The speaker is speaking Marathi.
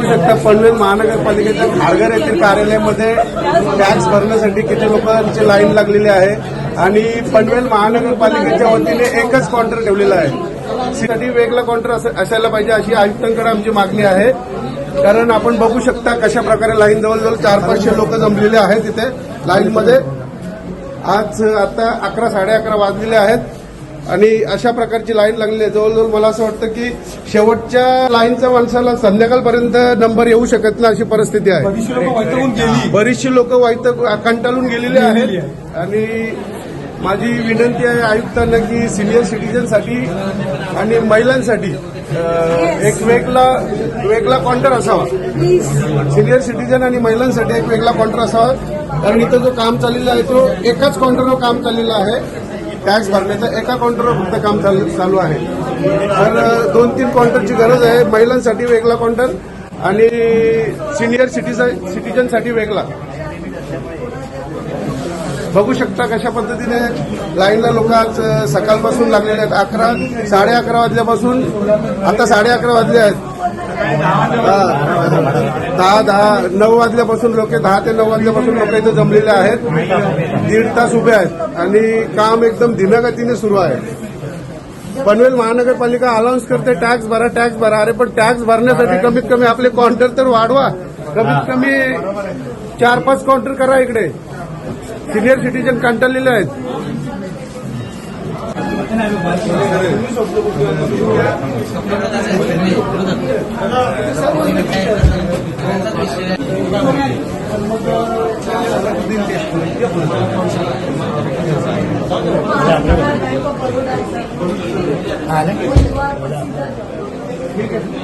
बघू शकता पनवेल महानगरपालिकेच्या खारघर येथील कार्यालयामध्ये टॅक्स भरण्यासाठी किती लोकांची लाईन लागलेली आहे. आणि पनवेल महानगरपालिकेच्या वतीने एकच काउंटर ठेवलेला आहे. साठी वेगळा काउंटर असायला पाहिजे अशी आयुक्तांकडे आमची मागणी आहे. कारण आपण बघू शकता कशा प्रकारे लाईन जवळजवळ चार पाचशे लोक जमलेले आहेत तिथे लाईनमध्ये आज आता अकरा साडे अकरा वाजलेले आहेत. आणि अशा प्रकारची लाईन लागलेली आहे. जवळजवळ मला असं वाटतं की शेवटच्या लाईनच्या माणसाला संध्याकाळपर्यंत नंबर येऊ शकत नाही अशी परिस्थिती आहे. बरीचशी लोक वाईट कंटाळून गेलेली आहेत. आणि माझी विनंती आहे आयुक्तांना की सिनियर सिटीजनसाठी आणि महिलांसाठी एक वेगळा वेगळा काउंटर असावा. सिनियर सिटीजन आणि महिलांसाठी एक वेगळा काउंटर असावा. कारण इथं जो काम चाललेला आहे तो एकाच काउंटरवर काम चाललेलं आहे. टॅक्स भरण्याचं एका काउंटरवर फक्त काम चालू चालू आहे. तर दोन तीन काउंटरची गरज आहे. महिलांसाठी वेगळा काउंटर आणि सिनियर सिटीजन सिटीजनसाठी वेगळा. बघू शकता कशा पद्धतीने लाईनला लोक आज सकाळपासून लागलेले आहेत. अकरा साडे अकरा वाजल्यापासून आता साडे अकरा वाजले आहेत. दहा दहा नऊ वाजल्यापासून लोक दहा ते नऊ वाजल्यापासून लोक इथं जमलेले आहेत. दीड तास उभे आहेत. आणि काम एकदम दिनगतीने सुरू आहे. पनवेल महानगरपालिका अनाऊन्स करते टॅक्स भरा टॅक्स भरा. अरे पण टॅक्स भरण्यासाठी कमीत कमी आपले काउंटर तर वाढवा. कमीत कमी चार पाच काउंटर करा इकडे. सिनियर सिटीजन कंटाळलेले आहेत. ठीक आहे